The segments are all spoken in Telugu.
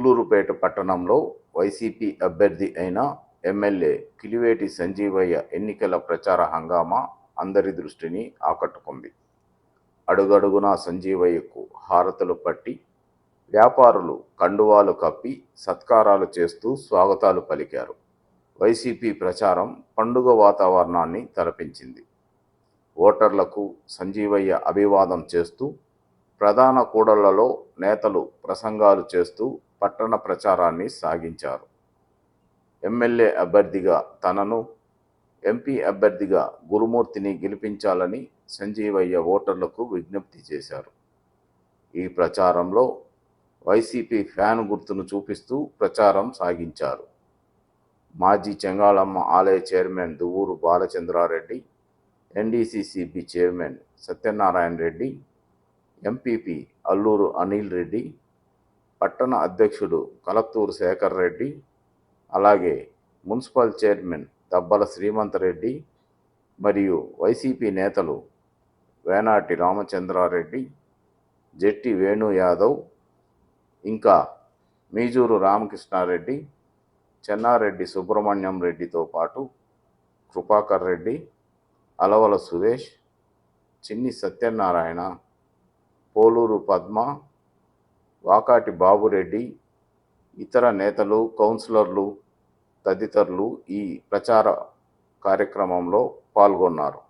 సూలూరుపేట పట్టణంలో వైసీపీ అభ్యర్థి అయిన ఎమ్మెల్యే కిలివేటి సంజీవయ్య ఎన్నికల ప్రచార హంగామా అందరి దృష్టిని ఆకట్టుకుంది. అడుగడుగునా సంజీవయ్యకు హారతలు పట్టి వ్యాపారులు కండువాలు కప్పి సత్కారాలు చేస్తూ స్వాగతాలు పలికారు. వైసీపీ ప్రచారం పండుగ వాతావరణాన్ని తలపించింది. ఓటర్లకు సంజీవయ్య అభివాదం చేస్తూ ప్రధాన కూడళ్ళలో నేతలు ప్రసంగాలు చేస్తూ పట్టణ ప్రచారాన్ని సాగించారు. ఎమ్మెల్యే అభ్యర్థిగా తనను ఎంపీ అభ్యర్థిగా గురుమూర్తిని గెలిపించాలని సంజీవయ్య ఓటర్లకు విజ్ఞప్తి చేశారు. ఈ ప్రచారంలో వైసీపీ ఫ్యాన్ గుర్తును చూపిస్తూ ప్రచారం సాగించారు. మాజీ చెంగాళమ్మ ఆలయ chairman Duvvuru Balachandra Reddy NDCCB chairman Satyanarayana Reddy MPP Alluru Anil Reddy పట్టణ అధ్యక్షుడు కలత్తూరు శేఖర్ రెడ్డి అలాగే మున్సిపల్ చైర్మన్ దబ్బల శ్రీమంత్ రెడ్డి మరియు వైసీపీ నేతలు వేనాటి రామచంద్రారెడ్డి జెట్టి వేణు యాదవ్ ఇంకా మీజూరు రామకృష్ణారెడ్డి చెన్నారెడ్డి సుబ్రహ్మణ్యం రెడ్డితో పాటు కృపాకర్ రెడ్డి అలవల సురేష్ చిన్ని సత్యనారాయణ పోలూరు పద్మ వాకాటి బాబురెడ్డి ఇతర నేతలు కౌన్సిలర్లు తదితరులు ఈ ప్రచార కార్యక్రమంలో పాల్గొన్నారు.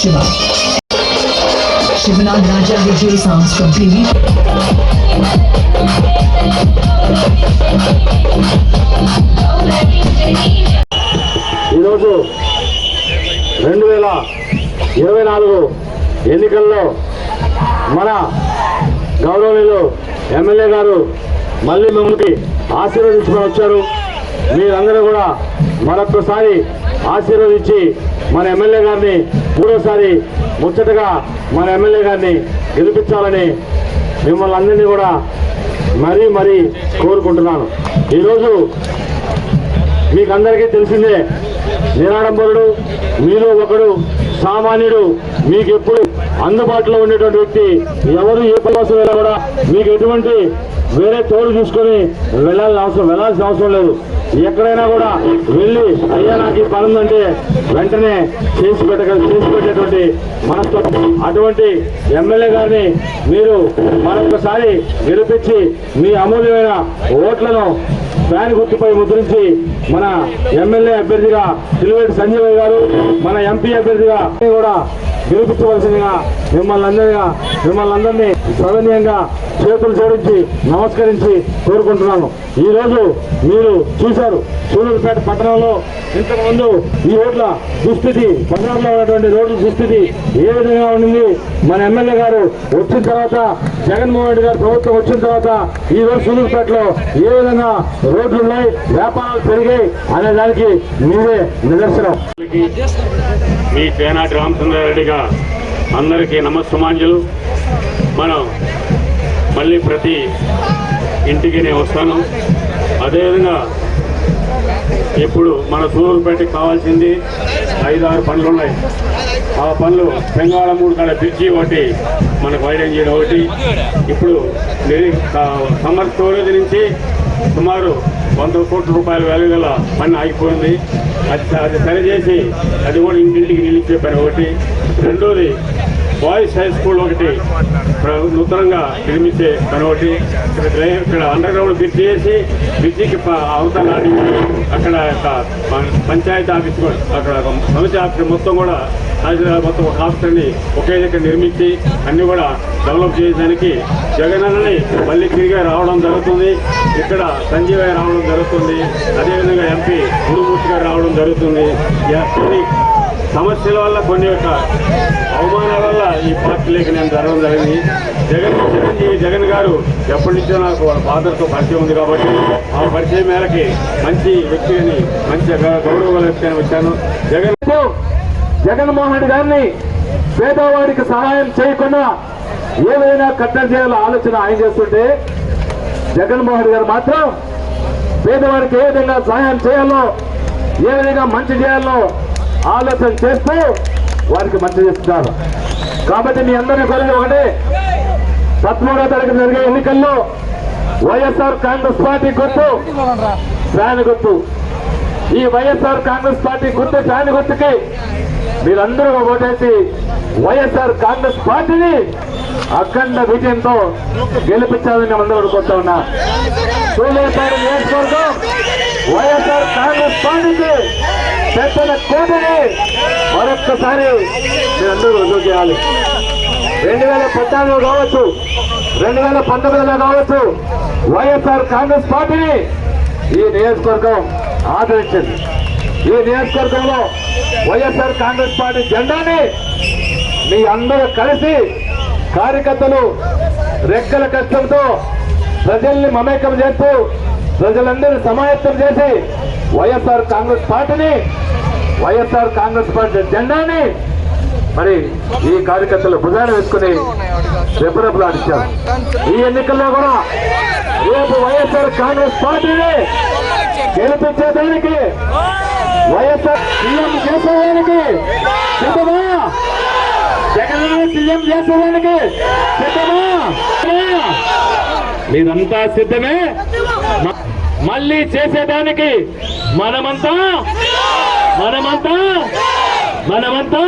Shiva. Shivanand Raja Vijay sounds from TV. ఈరోజు రెండు వేల ఇరవై నాలుగు ఎన్నికల్లో మన గౌరవనీయులు ఎమ్మెల్యే గారు మళ్ళీ మిమ్మల్ని ఆశీర్వదించుకొని వచ్చారు మీరందరూ కూడా మరొక్కసారి ఆశీర్వదించి మన ఎమ్మెల్యే గారిని మూడోసారి ముచ్చటగా మన ఎమ్మెల్యే గారిని గెలిపించాలని మిమ్మల్ని అందరినీ కూడా మరీ మరీ కోరుకుంటున్నాను. ఈరోజు మీకు అందరికీ తెలిసిందే నిరాడంబరుడు మీలో ఒకడు సామాన్యుడు మీకు ఎప్పుడు అందుబాటులో ఉండేటువంటి వ్యక్తి ఎవరు ఏ ప్రవాసం వెళ్ళా కూడా మీకు ఎటువంటి వేరే తోడు చూసుకొని వెళ్ళాల్సిన అవసరం వెళ్ళాల్సిన అవసరం లేదు. ఎక్కడైనా కూడా వెళ్ళి అయ్యా నాకు ఈ పని ఉందంటే వెంటనే చేసి పెట్టగల చేసి పెట్టేటువంటి మనస్తత్వం అటువంటి ఎమ్మెల్యే గారిని మీరు మరొకసారి గెలిపించి మీ అమూల్యమైన ఓట్లను ఫ్యాన్ గుర్తుపై ముద్రించి మన ఎమ్మెల్యే అభ్యర్థిగా సిలివేటి సంజయ్ గారు మన ఎంపీ అభ్యర్థిగా కూడా గెలిపించవలసిందిగా మిమ్మల్ని అందరిగా మిమ్మల్ని అందరినీ సవినీయంగా చేతులు జోడించి నమస్కరించి కోరుకుంటున్నాను. ఈ మీరు చూశారు సూలూరుపేట పట్టణంలో ఇంతకుముందు ఈ రోడ్ల దుస్థితి పట్టణంలో ఉన్నటువంటి రోడ్ల దుస్థితి ఏ విధంగా ఉండింది మన ఎమ్మెల్యే గారు వచ్చిన తర్వాత జగన్మోహన్ రెడ్డి గారు ప్రభుత్వం వచ్చిన తర్వాత ఈ రోజు సూలూరుపేటలో ఏ విధంగా రోడ్లు ఉన్నాయి వ్యాపారాలు పెరిగాయి అనే దానికి మీరే నిదర్శనం. మీ పేనాటి రామచంద్రారెడ్డిగా అందరికీ నమస్సుమాంజలు. మనం మళ్ళీ ప్రతి ఇంటికి నేను వస్తాను. అదేవిధంగా ఇప్పుడు మన సూరూరుపేటకి కావాల్సింది ఐదు ఆరు పనులు ఉన్నాయి ఆ పనులు బెంగాళ మూడు కాడ బ్రిడ్జి ఒకటి మనకు వైడెన్ చేయడం ఒకటి. ఇప్పుడు సమ్మర్ స్టోరేజ్ నుంచి సుమారు వంద కోట్ల రూపాయల వాల్యూ గల పని ఆగిపోయింది. అది అది సరిచేసి అది కూడా ఇంటింటికి నిలిచే పని ఒకటి. రెండోది బాయ్స్ హై స్కూల్ ఒకటి నూతనంగా నిర్మించే పని ఒకటి. ఇక్కడ అండర్ గ్రౌండ్ బ్రిడ్జ్ చేసి బ్రిడ్జికి అవతల అక్కడ ఒక పంచాయతీ ఆఫీస్ కూడా అక్కడ సమితి ఆఫీస్ మొత్తం కూడా హైదరాబాద్ మొత్తం ఒక ఆఫీసర్ని ఒకే దగ్గర నిర్మించి అన్నీ కూడా డెవలప్ చేయడానికి జగన్ అన్నని మళ్ళీ తిరిగి రావడం జరుగుతుంది. ఇక్కడ సంజీవయ్య రావడం జరుగుతుంది. అదేవిధంగా ఎంపీ గురుమూర్తి గారు రావడం జరుగుతుంది. సమస్యల వల్ల కొన్ని యొక్క అవమానాల వల్ల ఈ పార్టీలోకి నేను జరగడం జరిగింది. జగన్ చిరంజీవి జగన్ గారు ఎప్పటి నుంచో నాకు వాళ్ళ ఫాదర్తో పరిచయం ఉంది కాబట్టి ఆ పరిచయం మేరకి మంచి వ్యక్తిని మంచి గౌ- గౌరవ వ్యక్తి అని వచ్చాను. జగన్ జగన్మోహన్ రెడ్డి గారిని పేదవాడికి సహాయం చేయకుండా ఏదైనా విధంగా కట్టడి చేయాలో ఆలోచన ఆయన చేస్తుంటే జగన్మోహన్ రెడ్డి గారు మాత్రం పేదవాడికి ఏ విధంగా సహాయం చేయాలో ఏ విధంగా మంచి చేయాలో ఆలోచన చేస్తూ వారికి మంచి చేస్తున్నారు కాబట్టి మీ అందరినీ కోరేది ఒకటే పదమూడో తారీఖు జరిగే ఎన్నికల్లో వైఎస్ఆర్ కాంగ్రెస్ పార్టీ గుర్తు ఫ్యాన్ గుర్తు. ఈ వైఎస్ఆర్ కాంగ్రెస్ పార్టీ గుర్తు ఫ్యాన్ గుర్తుకి మీరందరూ ఓటేసి వైఎస్ఆర్ కాంగ్రెస్ పార్టీని అఖండ విజయంతో గెలిపించాలని అందరూ కోరుతా ఉన్నా. వైఎస్ఆర్ కాంగ్రెస్ పార్టీకి పెద్దల కోటని మరొక్కసారి మీరందరూ రుజువు చేయాలి. రెండు వేల పద్నాలుగులో కావచ్చు రెండు వేల పంతొమ్మిదిలో కావచ్చు వైఎస్ఆర్ కాంగ్రెస్ పార్టీని ఈ నియోజకవర్గం ఆదరించింది. ఈ నియోజకవర్గంలో వైఎస్ఆర్ కాంగ్రెస్ పార్టీ జెండాని మీ అందరూ కలిసి కార్యకర్తలు రెక్కల కష్టంతో ప్రజల్ని మమేకం చేస్తూ ప్రజలందరినీ సమాయత్తం చేసి వైఎస్ఆర్ కాంగ్రెస్ పార్టీని వైఎస్ఆర్ కాంగ్రెస్ పార్టీ జెండాని మరి ఈ కార్యకర్తలు భుజాన వేసుకుని రెపరెపలాడించారు ఈ ఎన్నికల్లో కూడా రేపు వైఎస్ఆర్ కాంగ్రెస్ పార్టీని గెలిపించేదానికి వైఎస్ఆర్ సీఎం చేసేదానికి సిద్ధమా జగన్ సీఎం చేసేదానికి సిద్ధమా మీరంతా సిద్ధమే. మళ్ళీ చేసేదానికి మనమంతా మనమంతా మనమంతా